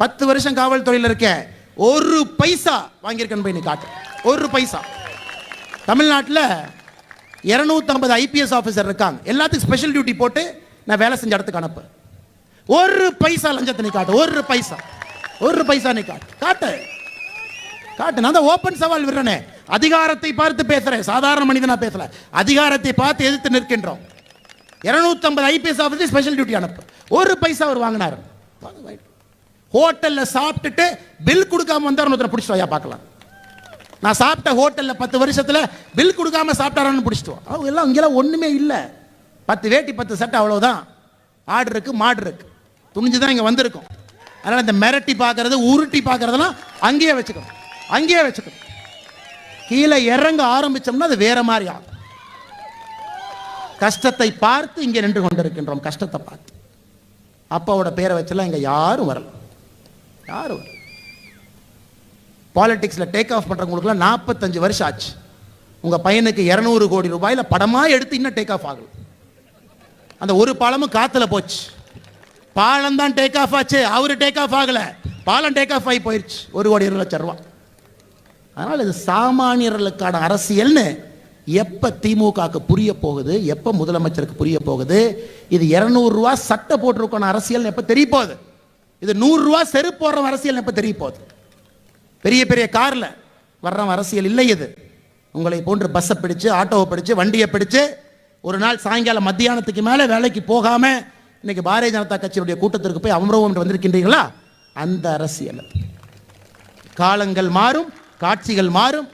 பத்து வருஷம் காவல்துறையில் இருக்கேன் ஒரு பைசா வாங்கியிருக்கேன் போய் நீ காட்டு. ஒரு பைசா. தமிழ்நாட்டில் இரநூத்தம்பது ஐபிஎஸ் ஆஃபீஸர் இருக்காங்க. எல்லாத்துக்கும் ஸ்பெஷல் டியூட்டி போட்டு நான் வேலை செஞ்ச இடத்துக்கு அனுப்பு. ஒரு பைசா லஞ்சத்தை நீ காட்டு. ஒரு பைசா. ஒரு பைசா நீ காட்டு. காட்டு. காட்டு. நான் தான் ஓப்பன் சவால் விடுறேனே. அதிகாரத்தை பார்த்து பேசுறேன். சாதாரண மனிதனாக பேசல. அதிகாரத்தை பார்த்து எதிர்த்து நிற்கின்றோம். இரநூத்தம்பது ஐபிஎஸ் ஆஃபீஸர் ஸ்பெஷல் டியூட்டி அனுப்பு. ஒரு பைசா அவர் வாங்கினார். ஹோட்டல்ல சாப்பிட்டுட்டு பில் கொடுக்காம வந்தார் ஒருத்தரை பிடிச்சிட்டு வாயா பார்க்கலாம். நான் சாப்பிட்ட ஹோட்டல்ல பத்து வருஷத்துல பில் கொடுக்காம சாப்பிட்டாரான்னு பிடிச்சிட்டு அவங்க எல்லாம் இங்கெல்லாம் ஒண்ணுமே இல்லை. பத்து வேட்டி பத்து சட்டை அவ்வளோதான் ஆடு இருக்கு மாடு இருக்கு. துணிஞ்சு தான் இங்கே வந்திருக்கோம். அதனால் இந்த மிரட்டி பார்க்கறது உருட்டி பார்க்கறதெல்லாம் அங்கேயே வச்சுக்கணும். அங்கேயே வச்சுக்கணும். கீழே இறங்க ஆரம்பிச்சோம்னா அது வேற மாதிரி ஆகும். கஷ்டத்தை பார்த்து இங்கே நின்று கொண்டிருக்கின்றோம். கஷ்டத்தை பார்த்து. அப்பாவோட பேரை வச்செல்லாம் இங்கே யாரும் வரல. யார்? அவர் பாலிடிக்ஸில் டேக் ஆஃப் பண்ணுறவங்களுக்குலாம் நாற்பத்தஞ்சு வருஷம் ஆச்சு. உங்கள் பையனுக்கு இரநூறு கோடி ரூபாயில் படமாக எடுத்து இன்னும் டேக் ஆஃப் ஆகல. அந்த ஒரு பாலமும் காற்றுல போச்சு. பாலம் தான் டேக் ஆஃப் ஆச்சு அவர் டேக் ஆஃப் ஆகல. பாலம் டேக் ஆஃப் ஆகி போயிடுச்சு ஒரு கோடி இருபது லட்சம் ரூபா. அதனால் இது சாமானியர்களுக்கான அரசியல்னு எப்போ திமுகவுக்கு புரிய போகுது எப்போ முதலமைச்சருக்கு புரிய போகுது இது இரநூறுவா சட்டை போட்டிருக்கான அரசியல்னு எப்போ தெரிய போகுது? இது நூறுரூவா செருப்பு போடுற அரசியல் இப்போ தெரிய போகுது. பெரிய பெரிய காரில் வர்ற அரசியல் இல்லை இது. உங்களை போன்று பஸ்ஸை பிடிச்சு ஆட்டோவை பிடிச்சு வண்டியை பிடிச்சு ஒரு நாள் சாயங்காலம் மத்தியானத்துக்கு மேலே வேலைக்கு போகாமல் இன்னைக்கு பாரதிய ஜனதா கட்சியுடைய கூட்டத்திற்கு போய் அமரவம் என்று வந்திருக்கின்றீர்களா? அந்த அரசியல் காலங்கள் மாறும் காட்சிகள் மாறும்.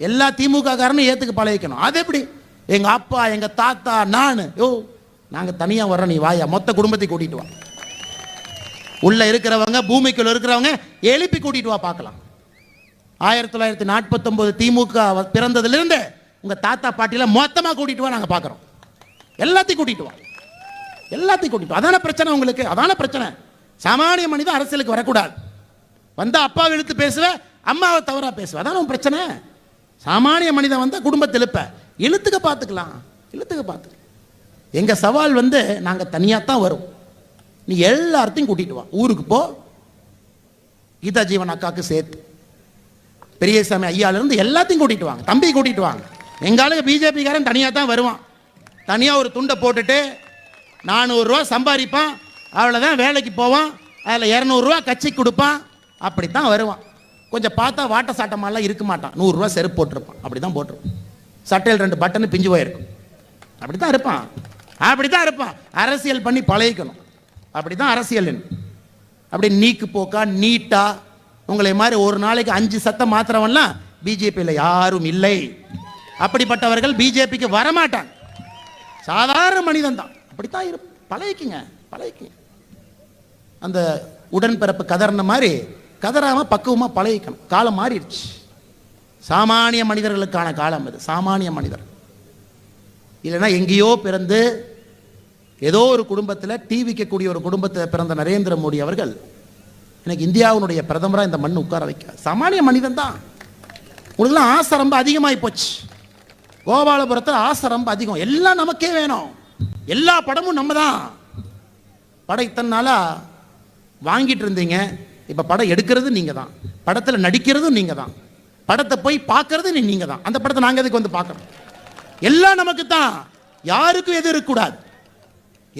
எல்லா திமுக காரனும் ஏற்றுக்கு பழகிக்கணும். அது எப்படி? எங்கள் அப்பா எங்கள் தாத்தா நான். யோ நாங்கள் தனியாக வர்றோம் நீ வாயா. மொத்த குடும்பத்தை கூட்டிகிட்டு வா. உள்ள இருக்கிறவங்க பூமிக்குள்ள இருக்கிறவங்க எழுப்பி கூட்டிட்டு வா பார்க்கலாம். ஆயிரத்தி தொள்ளாயிரத்தி நாற்பத்தொன்பது திமுக பிறந்ததுலேருந்து உங்கள் உங்க தாத்தா பாட்டில மொத்தமாக கூட்டிட்டு வா நாங்கள் பார்க்கறோம். எல்லாத்தையும் கூட்டிட்டு வா. எல்லாத்தையும் கூட்டிட்டு வா. அதான பிரச்சனை உங்களுக்கு? அதான பிரச்சனை. சாமானிய மனிதன் அரசியலுக்கு வரக்கூடாது. வந்தால் அப்பாவை இழுத்து பேசுவேன் அம்மாவை தவறா பேசுவேன் அதான உன் பிரச்சனை? சாமானிய மனிதன் வந்தால் குடும்பத்தை இழுப்ப. இழுத்துக்க பார்த்துக்கலாம். இழுத்துக்க பார்த்துக்கலாம். எங்கள் சவால் வந்து நாங்கள் தனியாக தான் வரும். நீ எல்லாத்தையும் கூட்டிட்டு வா. ஊருக்கு போ. கீதா ஜீவன் அக்காக்கு சேர்த்து. பெரியசாமி ஐயால இருந்து எல்லாத்தையும் கூட்டிட்டு வாங்க. தம்பி கூட்டிட்டு வாங்க. எங்காலும் பிஜேபிக்காரன் தனியாக தான் வருவான். தனியாக ஒரு துண்டை போட்டுட்டு நானூறுரூவா சம்பாதிப்பான். அவ்வளோதான் வேலைக்கு போவான். அதில் இரநூறுவா கட்சிக்கு கொடுப்பான். அப்படி தான் வருவான். கொஞ்சம் பார்த்தா வாட்ட சாட்டமாலாம் இருக்க மாட்டான். நூறுரூவா செருப்பு போட்டிருப்பான். அப்படி தான் போட்டிருப்பான். சட்டையில் ரெண்டு பட்டனு பிஞ்சு போயிருக்கும். அப்படி தான் இருப்பான். அப்படி தான் இருப்பான். அரசியல் பண்ணி பழகிக்கணும். அப்படிதான் அரசியல். அப்படி நீக்கு போக்கா நீட்டா உங்களை மாதிரி ஒரு நாளைக்கு அஞ்சு சத்தம் மாத்திரவன்லாம் பிஜேபியில் யாரும் இல்லை. அப்படிப்பட்டவர்கள் பிஜேபிக்கு வரமாட்டாங்க. சாதாரண மனிதன் தான். அப்படித்தான் இரு பழகிக்குங்க பழகிக்குங்க. அந்த உடன்பிறப்பு கதறின மாதிரி கதறாம பக்குவமா பழகிக்கணும். காலம் மாறிடுச்சு. சாமானிய மனிதர்களுக்கான காலம் அது சாமானிய மனிதர். இல்லைன்னா எங்கேயோ பிறந்து ஏதோ ஒரு குடும்பத்தில் டீ விற்கக்கூடிய ஒரு குடும்பத்தில் பிறந்த நரேந்திர மோடி அவர்கள் எனக்கு இந்தியாவினுடைய பிரதமராக இந்த மண் உட்கார வைக்க. சாமானிய மனிதன் தான். உங்களுக்குலாம் ஆசை ரொம்ப அதிகமாகி போச்சு. கோபாலபுரத்தில் ஆசை ரொம்ப அதிகம். எல்லாம் நமக்கே வேணும். எல்லா படமும் நம்ம தான். படம் இத்தனை நாளாக வாங்கிட்டு இருந்தீங்க. இப்போ படம் எடுக்கிறது நீங்கள் தான். படத்தில் நடிக்கிறதும் நீங்கள் தான். படத்தை போய் பார்க்கறது நீங்கள் தான். அந்த படத்தை நாங்கள் எதுக்கு வந்து பார்க்குறோம்? எல்லாம் நமக்கு தான். யாருக்கும் எது இருக்கக்கூடாது.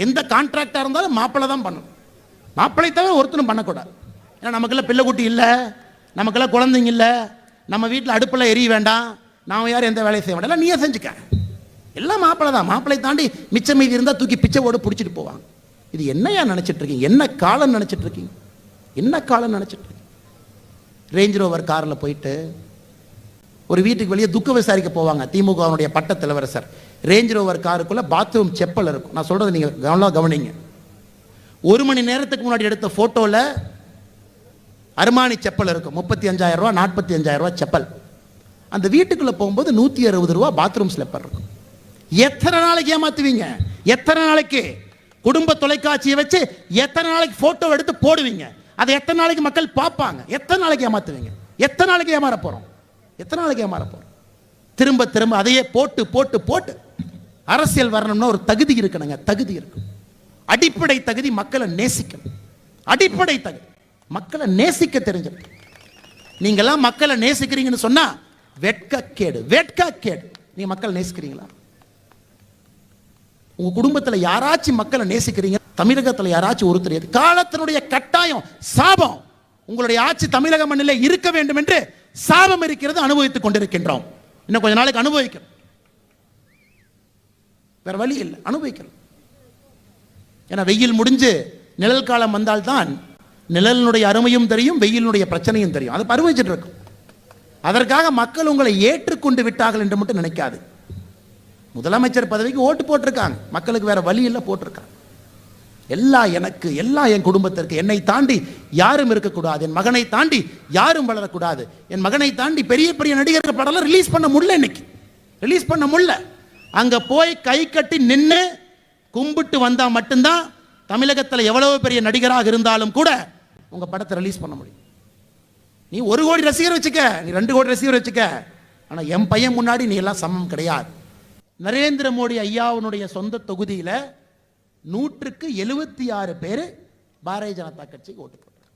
எந்த கான்ட்ராக்டாக இருந்தாலும் மாப்பிள்ளை தான் பண்ணணும் மாப்பிள்ளை தவிர ஒருத்தரும் பண்ணக்கூடாது. ஏன்னா நமக்கெல்லாம் பிள்ளைக்குட்டி இல்லை. நமக்கெல்லாம் குழந்தைங்க இல்லை. நம்ம வீட்டில் அடுப்பில் எரிய வேண்டாம். நாம் யாரும் எந்த வேலையும் செய்ய வேண்டாம் நீயே செஞ்சுக்க. எல்லாம் மாப்பிள்ளை தான். மாப்பிள்ளை தாண்டி மிச்சம் மீதி இருந்தால் தூக்கி பிச்சை பிடிச்சிட்டு போவாங்க. இது என்னையா நினைச்சிட்டு இருக்கீங்க? என்ன காலம் நினைச்சிட்டு இருக்கீங்க? என்ன காலம் நினச்சிட்டு இருக்கீங்க? ரேஞ்ச் ரோவர் காரில் போயிட்டு ஒரு வீட்டுக்கு வெளியே துக்க விசாரிக்க போவாங்க. திமுகவினுடைய பட்ட தலைவரசர் ரேஞ்ச் ரோவர் காருக்குள்ளே பாத்ரூம் செப்பல் இருக்கும். நான் சொல்கிறது நீங்கள் கவனம் கவனிங்க. ஒரு மணி நேரத்துக்கு முன்னாடி எடுத்த ஃபோட்டோவில் அருமானி செப்பல் இருக்கும். முப்பத்தி அஞ்சாயிரம் ரூபா நாற்பத்தி அஞ்சாயிரம் ரூபா செப்பல். அந்த வீட்டுக்குள்ளே போகும்போது நூற்றி அறுபது ரூபா பாத்ரூம் ஸ்லிப்பர் இருக்கும். எத்தனை நாளைக்கு ஏமாத்துவீங்க? எத்தனை நாளைக்கு? குடும்ப தொலைக்காட்சியை வச்சு எத்தனை நாளைக்கு ஃபோட்டோ எடுத்து போடுவீங்க? அதை எத்தனை நாளைக்கு மக்கள் பார்ப்பாங்க? எத்தனை நாளைக்கு ஏமாத்துவீங்க? எத்தனை நாளைக்கு ஏமாற போகிறோம் எத்தனை நாளைக்கு ஏமாற போகிறோம் திரும்ப திரும்ப அதையே போட்டு போட்டு போட்டு அரசியல் வரணும்னா ஒரு தகுதி இருக்கணுங்க. தகுதி இருக்கும். அடிப்படை தகுதி மக்களை நேசிக்கணும். அடிப்படை தகுதி. மக்களை நேசிக்க தெரிஞ்சிருக்கும் நீங்கெல்லாம் மக்களை நேசிக்கிறீங்கன்னு சொன்னா வெட்கக்கேடு வெட்கக்கேடு. நீங்க மக்களை நேசிக்கிறீங்களா? உங்க குடும்பத்துல யாராச்சும் மக்களை நேசிக்கிறீங்க? தமிழகத்துல யாராச்சும் ஒருத்தர் காலத்தினுடைய கட்டாயம் சாபம். உங்களுடைய ஆட்சி தமிழக மண்ணில் இருக்க வேண்டும் என்று சாபம் இருக்கிறது அனுபவித்துக் கொண்டிருக்கின்றோம். இன்னும் கொஞ்ச நாளைக்கு அனுபவிக்கணும். வேற வழி இல்லை. அனுபவிக்கணும். ஏன்னா வெயில் முடிஞ்சு நிழல் காலம் வந்தால்தான் நிழலினுடைய அருமையும் தெரியும் வெயிலினுடைய பிரச்சனையும் தெரியும். அதை பருவச்சிட்டு இருக்கும். அதற்காக மக்கள் உங்களை ஏற்றுக்கொண்டு விட்டார்கள் என்று மட்டும் நினைக்காது. முதலமைச்சர் பதவிக்கு ஓட்டு போட்டிருக்காங்க. மக்களுக்கு வேற வழி இல்லை போட்டிருக்காங்க. எல்லாம் எனக்கு எல்லாம் என் குடும்பத்திற்கு என்னை தாண்டி யாரும் இருக்கக்கூடாது. என் மகனை தாண்டி யாரும் வளரக்கூடாது. என் மகனை தாண்டி பெரிய பெரிய நடிகர்கள் படம்லாம் ரிலீஸ் பண்ண முடியல இன்னைக்கு. ரிலீஸ் பண்ண முடியல. அங்கே போய் கை கட்டி நின்று கும்பிட்டு வந்தால் மட்டும்தான் தமிழகத்தில் எவ்வளவு பெரிய நடிகராக இருந்தாலும் கூட உங்கள் படத்தை ரிலீஸ் பண்ண முடியும். நீ ஒரு கோடி ரசிகர் வச்சுக்க நீ ரெண்டு கோடி ரசிகர் வச்சுக்க. ஆனால் என் பையன் முன்னாடி நீ எல்லாம் சமம் கிடையாது. நரேந்திர மோடி ஐயாவுனுடைய சொந்த தொகுதியில் நூற்றுக்கு எழுபத்தி ஆறு பேர் பாரதிய ஜனதா கட்சிக்கு ஓட்டு போட்டாங்க.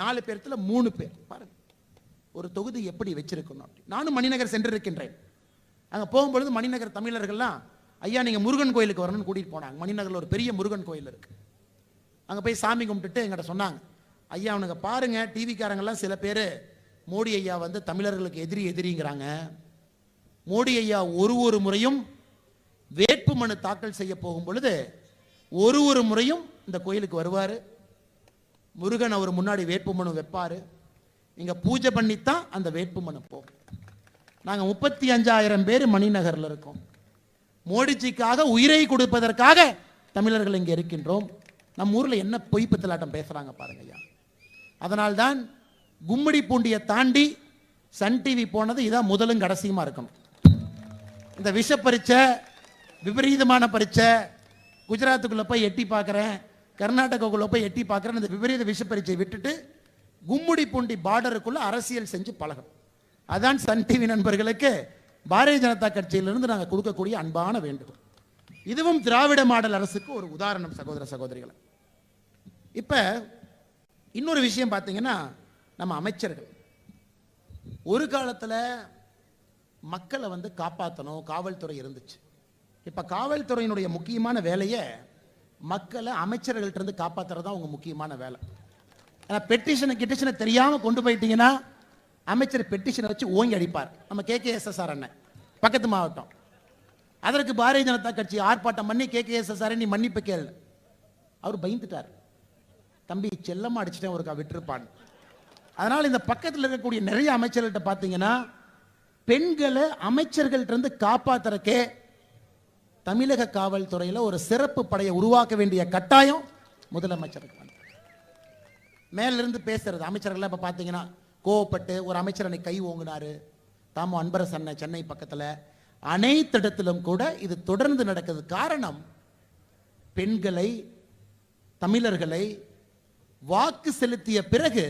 நாலு பேர்த்தில் மூணு பேர். பாருங்க ஒரு தொகுதி எப்படி வச்சிருக்கணும் அப்படி. நானும் மணிநகர் சென்றிருக்கின்றேன். அங்கே போகும்பொழுது மணிநகர் தமிழர்கள்லாம் ஐயா நீங்கள் முருகன் கோயிலுக்கு வரணும்னு கூட்டிகிட்டு போனாங்க. மணிநகரில் ஒரு பெரிய முருகன் கோயில் இருக்குது அங்கே போய் சாமி கும்பிட்டுட்டு எங்கிட்ட சொன்னாங்க. ஐயா அவனுங்க பாருங்கள் டிவிக்காரங்கெல்லாம் சில பேர் மோடி ஐயா வந்து தமிழர்களுக்கு எதிரி எதிரிங்கிறாங்க. மோடி ஐயா ஒரு ஒரு முறையும் வேட்பு மனு தாக்கல் செய்ய போகும் பொழுது ஒரு ஒரு முறையும் இந்த கோயிலுக்கு வருவார். முருகன் அவர் முன்னாடி வேட்பு மனு வைப்பார். இங்கே பூஜை பண்ணித்தான் அந்த வேட்பு மனு போகும். நாங்கள் முப்பத்தி அஞ்சாயிரம் பேர் மணிநகரில் இருக்கோம். மோடிஜிக்காக உயிரை கொடுப்பதற்காக தமிழர்கள் இங்கே இருக்கின்றோம். நம்ம ஊரில் என்ன பொய் பித்தலாட்டம் பேசுறாங்க பாருங்க ஐயா. அதனால்தான் கும்மிடி பூண்டியை தாண்டி சன் டிவி போனது இதான் முதலும் கடைசியுமா இருக்கணும். இந்த விஷ பரீட்சை விபரீதமான பரீட்சை குஜராத்துக்குள்ளே போய் எட்டி பார்க்குறேன் கர்நாடகாவுக்குள்ளே போய் எட்டி பார்க்குறேன் இந்த விபரீத விஷ பரீட்சை விட்டுட்டு கும்முடி பூண்டி பார்டருக்குள்ளே அரசியல் செஞ்சு பழகணும். அதான் சன் டிவி நண்பர்களுக்கு பாரதிய ஜனதா கட்சியிலிருந்து நாங்கள் கொடுக்கக்கூடிய அன்பான வேண்டுகோள். இதுவும் திராவிட மாடல் அரசுக்கு ஒரு உதாரணம் சகோதர சகோதரிகளை. இப்போ இன்னொரு விஷயம் பார்த்தீங்கன்னா நம்ம அமைச்சர்கள். ஒரு காலத்தில் மக்களை வந்து காப்பாற்றணும் காவல்துறை இருந்துச்சு. இப்போ காவல்துறையினுடைய முக்கியமான வேலையை மக்களை அமைச்சர்கள்ட்ட இருந்து காப்பாத்துறது தான் உங்கள் முக்கியமான வேலை. ஏன்னா பெட்டிஷனை கிட்டிஷனை தெரியாமல் கொண்டு போயிட்டீங்கன்னா அமைச்சர் பெட்டிஷனை வச்சு ஓங்கி அடிப்பார். நம்ம கே கே அண்ணன். பக்கத்து மாவட்டம். அதற்கு பாரதிய ஜனதா கட்சி ஆர்ப்பாட்டம் பண்ணி கே கே நீ மன்னிப்பு கேள். அவர் பயந்துட்டார். தம்பி செல்லமாக அடிச்சிட்டேன் ஒருக்கா விட்டுருப்பான் அதனால் இந்த பக்கத்தில் இருக்கக்கூடிய நிறைய அமைச்சர்கள்ட்ட பார்த்தீங்கன்னா பெண்களை அமைச்சர்கள்ட்டிருந்து காப்பாத்துறக்கே தமிழக காவல்துறையில் ஒரு சிறப்பு படையை உருவாக்க வேண்டிய கட்டாயம் முதலமைச்சருக்கு வந்து மேலிருந்து பேசுறது அமைச்சர்கள்லாம் இப்போ பார்த்தீங்கன்னா கோவப்பட்டு ஒரு அமைச்சர் அன்னைக்கு கை ஓங்கினாரு. தாமோ அன்பரசு அண்ணன் சென்னை பக்கத்தில். அனைத்து இடத்திலும் கூட இது தொடர்ந்து நடக்குது. காரணம் பெண்களை தமிழர்களை வாக்கு செலுத்திய பிறகு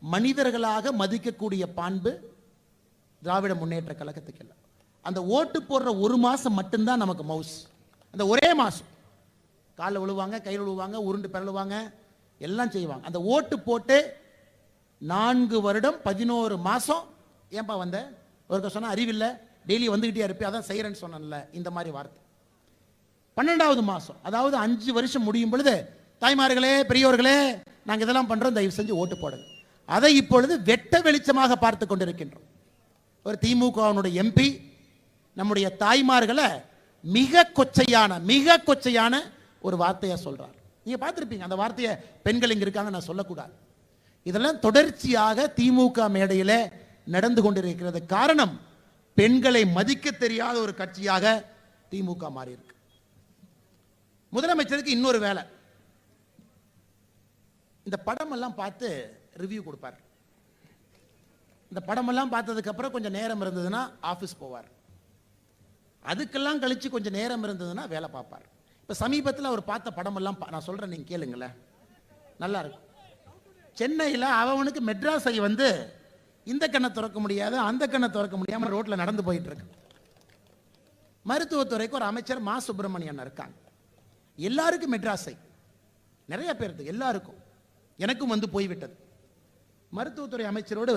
மனிதர்களாக மதிக்கக்கூடிய பாண்பு திராவிட முன்னேற்ற கழகத்துக்கு இல்லை. அந்த ஓட்டு போடுற ஒரு மாதம் மட்டும்தான் நமக்கு மவுஸ். அந்த ஒரே மாதம் காலில் விழுவாங்க கையில் விழுவாங்க உருண்டு பிறழுவாங்க எல்லாம் செய்வாங்க. அந்த ஓட்டு போட்டு நான்கு வருடம் பதினோரு மாசம். ஏன்பா வந்த? ஒருக்க சொன்ன அறிவில்லை டெய்லி வந்துகிட்டே இருப்பேன் அதான் செய்கிறேன்னு சொன்னேன்ல. இந்த மாதிரி வார்த்தை. பன்னெண்டாவது மாதம் அதாவது அஞ்சு வருஷம் முடியும் பொழுது தாய்மார்களே பெரியோர்களே நாங்கள் இதெல்லாம் பண்ணுறோம் தயவு செஞ்சு ஓட்டு போடுங்க. அதை இப்பொழுது வெட்ட வெளிச்சமாக பார்த்து கொண்டிருக்கின்றோம். ஒரு திமுகவினுடைய எம்பி நம்முடைய தாய்மார்களை மிக கொச்சையான மிக கொச்சையான ஒரு வார்த்தையை சொல்கிறார் நீங்கள் பார்த்துருப்பீங்க அந்த வார்த்தையை பெண்கள் இங்கே இருக்காங்க நான் சொல்லக்கூடாது. இதெல்லாம் தொடர்ச்சியாக திமுக மேடையில் நடந்து கொண்டிருக்கிறது. காரணம் பெண்களை மதிக்க தெரியாத ஒரு கட்சியாக திமுக மாறியிருக்கு. முதலமைச்சருக்கு இன்னொரு வேலை. இந்த படம் எல்லாம் பார்த்து ரிவ்யூ கொடுப்பார். இந்த படமெல்லாம் பார்த்ததுக்கு அப்புறம் கொஞ்சம் நேரம் இருந்ததுன்னா ஆஃபீஸ் போவார். அதுக்கெல்லாம் கழிச்சு கொஞ்சம் நேரம் இருந்ததுன்னா வேலை பார்ப்பார். இப்போ சமீபத்தில் அவர் பார்த்த படமெல்லாம் பா- நான் சொல்கிறேன் நீங்கள் கேளுங்களேன். நல்லா இருக்கும். சென்னையில் அவனுக்கு மெட்ராஸை வந்து இந்த கண்ணை திறக்க முடியாது அந்த கண்ணை திறக்க முடியாமல் ரோட்டில் நடந்து போயிட்டு இருக்கு. மருத்துவத்துறைக்கு ஒரு அமைச்சர் மா சுப்பிரமணியன் இருக்காங்க. எல்லாருக்கும் மெட்ராஸை நிறைய பேருக்கு எல்லாருக்கும். எனக்கும் வந்து போய்விட்டது. மருத்துவத்துறை அமைச்சரோடு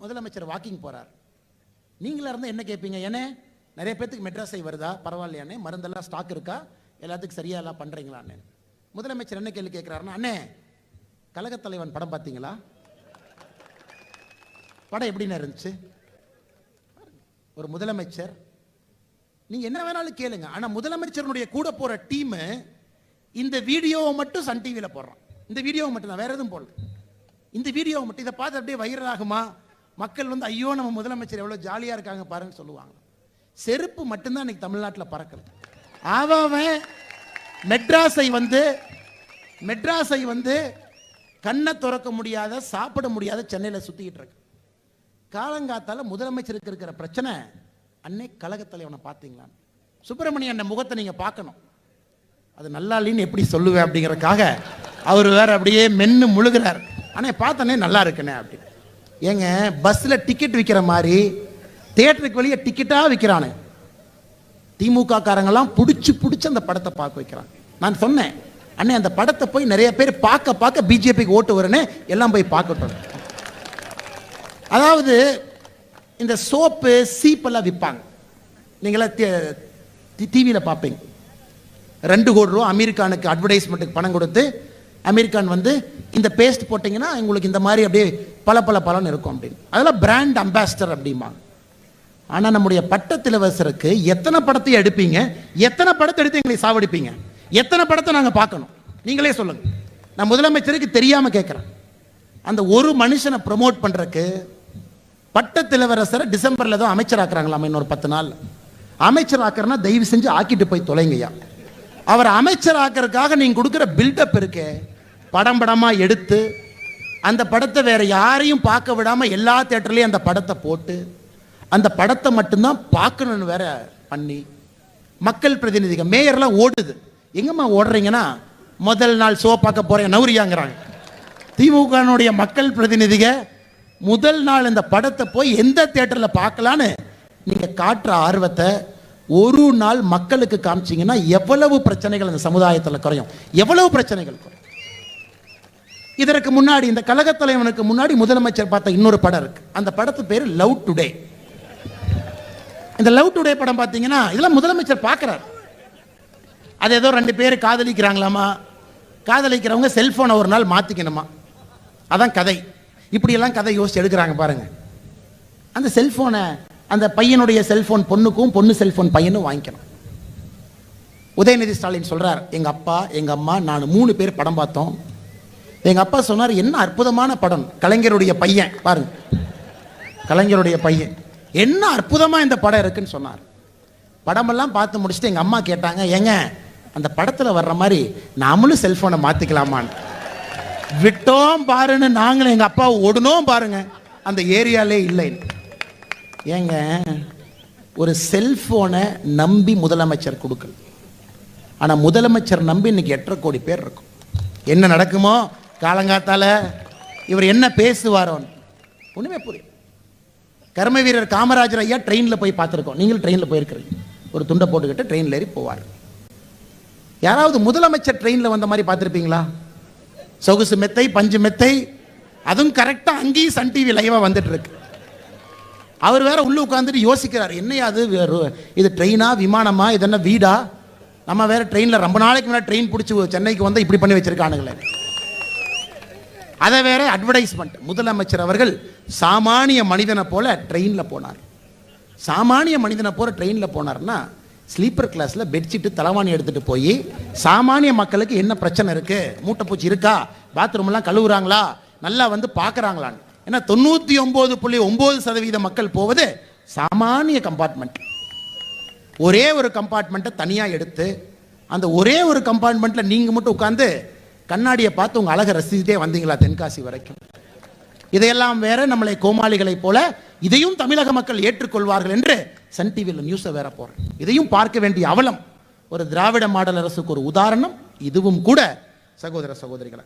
முதலமைச்சர் வாக்கிங் போகிறார் நீங்களா இருந்தால் என்ன கேட்பீங்க ஏனே நிறைய பேர்த்துக்கு மெட்ராஸை வருதா? பரவாயில்லையானே? மருந்தெல்லாம் ஸ்டாக் இருக்கா? எல்லாத்துக்கும் சரியாக எல்லாம் பண்ணுறீங்களான்னு முதலமைச்சர் என்ன கேள்வி கேட்குறாருன்னா அண்ணே கழகத்தலைவன் படம் பார்த்தீங்களா? படம் எப்படின்னு இருந்துச்சு? ஒரு முதலமைச்சர். நீங்க என்ன வேணாலும் கேளுங்க. ஆனா முதலமைச்சருடைய கூட போற டீம் இந்த வீடியோவை மட்டும் சன் டிவியில போடுறான். இந்த வீடியோவை மட்டும் தான் வேற எதுவும் போடல. இந்த வீடியோவை மட்டும் இதை பார்த்து அப்படியே வைரல் ஆகுமா மக்கள் வந்து ஐயோ நம்ம முதலமைச்சர் எவ்வளோ ஜாலியாக இருக்காங்க பாருன்னு சொல்லுவாங்க. செருப்பு மட்டும்தான் இன்னைக்கு தமிழ்நாட்டில் பறக்கல ஆவாவன் அவன் மெட்ராஸை வந்து மெட்ராஸை வந்து கண்ணை திறக்க முடியாத சாப்பிட முடியாத சென்னையில் சுற்றிக்கிட்டு இருக்கு. காலங்காத்தால் முதலமைச்சருக்கு இருக்கிற பிரச்சனை அன்னை கழகத்தில் தலைவனை பார்த்தீங்களா? சுப்பிரமணியன் அண்ணன் முகத்தை நீங்கள் பார்க்கணும். அது நல்லா இல்லைன்னு எப்படி சொல்லுவேன் அப்படிங்கிறதுக்காக அவர் வேற அப்படியே மென்னு முழுகிறார். ஆனால் பார்த்தனே நல்லா இருக்குண்ணே அப்படி ஏங்க பஸ்ஸில் டிக்கெட் விற்கிற மாதிரி தேட்டருக்கு வெளியே டிக்கெட்டாக விற்கிறானு திமுக காரங்கெல்லாம் பிடிச்சி பிடிச்சி அந்த படத்தை பார்க்க வைக்கிறாங்க. நான் சொன்னேன் அண்ணே அந்த படத்தை போய் நிறைய பேர் பார்க்க பார்க்க பிஜேபிக்கு ஓட்டு வருன்னு எல்லாம் போய் பார்க்கட்டும். அதாவது இந்த சோப்பு சீப்பெல்லாம் விற்பாங்க. நீங்களாம் டிவியில் பார்ப்பீங்க. ரெண்டு கோடி ரூபா அமெரிக்கானுக்கு அட்வர்டைஸ்மெண்ட்டுக்கு பணம் கொடுத்து அமெரிக்கான் வந்து இந்த பேஸ்ட் போட்டிங்கன்னா உங்களுக்கு இந்த மாதிரி அப்படியே பல பல பலன் இருக்கும் அப்படின்னு. அதெல்லாம் பிராண்ட் அம்பாசிடர் அப்படிமா ஆனால் நம்முடைய பட்டத்திலவசருக்கு எத்தனை படத்தை எடுப்பீங்க? எத்தனை படத்தை எடுத்து எங்களை சாவடிப்பீங்க? எத்தனை படத்தை நாங்கள் பார்க்கணும்? நீங்களே சொல்லுங்க. நான் முதலமைச்சருக்கு தெரியாமல் கேட்குறேன் அந்த ஒரு மனுஷனை ப்ரமோட் பண்ணுறக்கு பட்டத்து டிசம்பரில் தான் அமைச்சராக்குறாங்களாம் இன்னொரு பத்து நாள் அமைச்சராக்குறனா தயவு செஞ்சு ஆக்கிட்டு போய் தொலைங்கய்யா. அவர் அமைச்சராக்கிறதுக்காக நீங்கள் கொடுக்குற பில்டப் இருக்கே. படம் படமாக எடுத்து அந்த படத்தை வேற யாரையும் பார்க்க விடாமல் எல்லா தேட்டர்லேயும் அந்த படத்தை போட்டு அந்த படத்தை மட்டும்தான் பார்க்கணும்னு வேற பண்ணி மக்கள் பிரதிநிதிகள் மேயர்லாம் ஓடுது. எங்கம்மா ஓடுறீங்கன்னா முதல் நாள் ஷோ பார்க்க போறேன் நௌரியாங்கிறாங்க. திமுகனுடைய மக்கள் பிரதிநிதிக முதல் நாள் இந்த படத்தை போய் எந்த தேட்டரில் பார்க்கலான்னு நீங்கள் காட்டுற ஆர்வத்தை ஒரு நாள் மக்களுக்கு காமிச்சீங்கன்னா எவ்வளவு பிரச்சனைகள் அந்த சமுதாயத்தில் குறையும்? எவ்வளவு பிரச்சனைகள் குறையும்? இதற்கு முன்னாடி இந்த கழகத் தலைவனுக்கு முன்னாடி முதலமைச்சர் பார்த்த இன்னொரு படம் இருக்கு. அந்த படத்து பேர் லவ் டுடே இந்த லவ் டுடே படம் பார்த்தீங்கன்னா இதெல்லாம் முதலமைச்சர் பார்க்குறாரு. அது ஏதோ ரெண்டு பேர் காதலிக்கிறாங்களாமா? காதலிக்கிறவங்க செல்போனை ஒரு நாள் மாற்றிக்கணுமா அதான் கதை. இப்படியெல்லாம் கதை யோசிச்சு எடுக்கிறாங்க பாருங்க. அந்த செல்போனை அந்த பையனுடைய செல்போன் பொண்ணுக்கும் பொண்ணு செல்போன் பையனும் வாங்கிக்கணும். உதயநிதி ஸ்டாலின் சொல்கிறார் எங்கள் அப்பா எங்கள் அம்மா நான் மூணு பேர் படம் பார்த்தோம். எங்கள் அப்பா சொன்னார் என்ன அற்புதமான படம்? கலைஞருடைய பையன். பாருங்க. கலைஞருடைய பையன். என்ன அற்புதமாக இந்த படம் இருக்குன்னு சொன்னார். படமெல்லாம் பார்த்து முடிச்சுட்டு எங்கள் அம்மா கேட்டாங்க ஏங்க அந்த படத்தில் வர்ற மாதிரி நாமளும் செல்ஃபோனை மாற்றிக்கலாமான்னு விட்டோம் பாருன்னு நாங்களும் எங்கள் அப்பா ஓடணும் பாருங்க. அந்த ஏரியாலே இல்லைன்னு. ஏங்க ஒரு செல்ஃபோனை நம்பி முதலமைச்சர் கொடுக்கல ஆனால் முதலமைச்சர் நம்பி இன்னைக்கு எட்டரை கோடி பேர் இருக்கும். என்ன நடக்குமோ காலங்காத்தால இவர் என்ன பேசுவாரோன்னு. ஒன்றுமே புரியும் கர்ம வீரர் காமராஜர் ஐயா ட்ரெயினில் போய் பார்த்துருக்கோம். நீங்களும் ட்ரெயினில் போயிருக்கிறீங்க. ஒரு துண்டை போட்டுக்கிட்டு ட்ரெயினில் ஏறி போவார். யாராவது முதலமைச்சர் ட்ரெயினில் வந்த மாதிரி பார்த்துருப்பீங்களா? சொகுசு மெத்தை பஞ்சு மெத்தை அதுவும் கரெக்டாக அங்கேயும் சன் டிவி லைவாக வந்துட்டு இருக்கு. அவர் வேற உள்ள உட்காந்துட்டு யோசிக்கிறார் என்னையா அது? இது ட்ரெயினா விமானமா? இது என்ன வீடா? நம்ம வேற ட்ரெயினில் ரொம்ப நாளைக்கு முன்னாடி ட்ரெயின் பிடிச்சி சென்னைக்கு வந்து இப்படி பண்ணி வச்சிருக்கானுங்களே. அதை வேற அட்வர்டைஸ்மெண்ட் முதலமைச்சர் அவர்கள் சாமானிய மனிதனை போல ட்ரெயினில் போனார். சாமானிய மனிதனை போல ட்ரெயினில் போனார்னா ஸ்லீப்பர் கிளாஸில் பெட்ஷீட்டு தலைவாணி எடுத்துகிட்டு போய் சாமானிய மக்களுக்கு என்ன பிரச்சனை இருக்குது மூட்டைப்பூச்சி இருக்கா? பாத்ரூம்லாம் கழுவுறாங்களா? நல்லா வந்து பார்க்குறாங்களான்னு ஏன்னா தொண்ணூற்றி ஒம்பது புள்ளி ஒம்பது சதவீத மக்கள் போவது சாமானிய கம்பார்ட்மெண்ட் ஒரே ஒரு கம்பார்ட்மெண்ட்டை தனியாக எடுத்து அந்த ஒரே ஒரு கம்பார்ட்மெண்ட்டில் நீங்கள் மட்டும் உட்காந்து கண்ணாடியை பார்த்து உங்கள் அழகை ரசிச்சுட்டே வந்தீங்களா தென்காசி வரைக்கும்? இதையெல்லாம் வேற நம்மளை கோமாளிகளைப் போல இதையும் தமிழக மக்கள் ஏற்றுக்கொள்வார்கள் என்று சன் டிவியில் நியூஸை வேற போறேன் இதையும் பார்க்க வேண்டிய அவலம் ஒரு திராவிட மாடல் அரசுக்கு ஒரு உதாரணம். இதுவும் கூட சகோதர சகோதரிகளை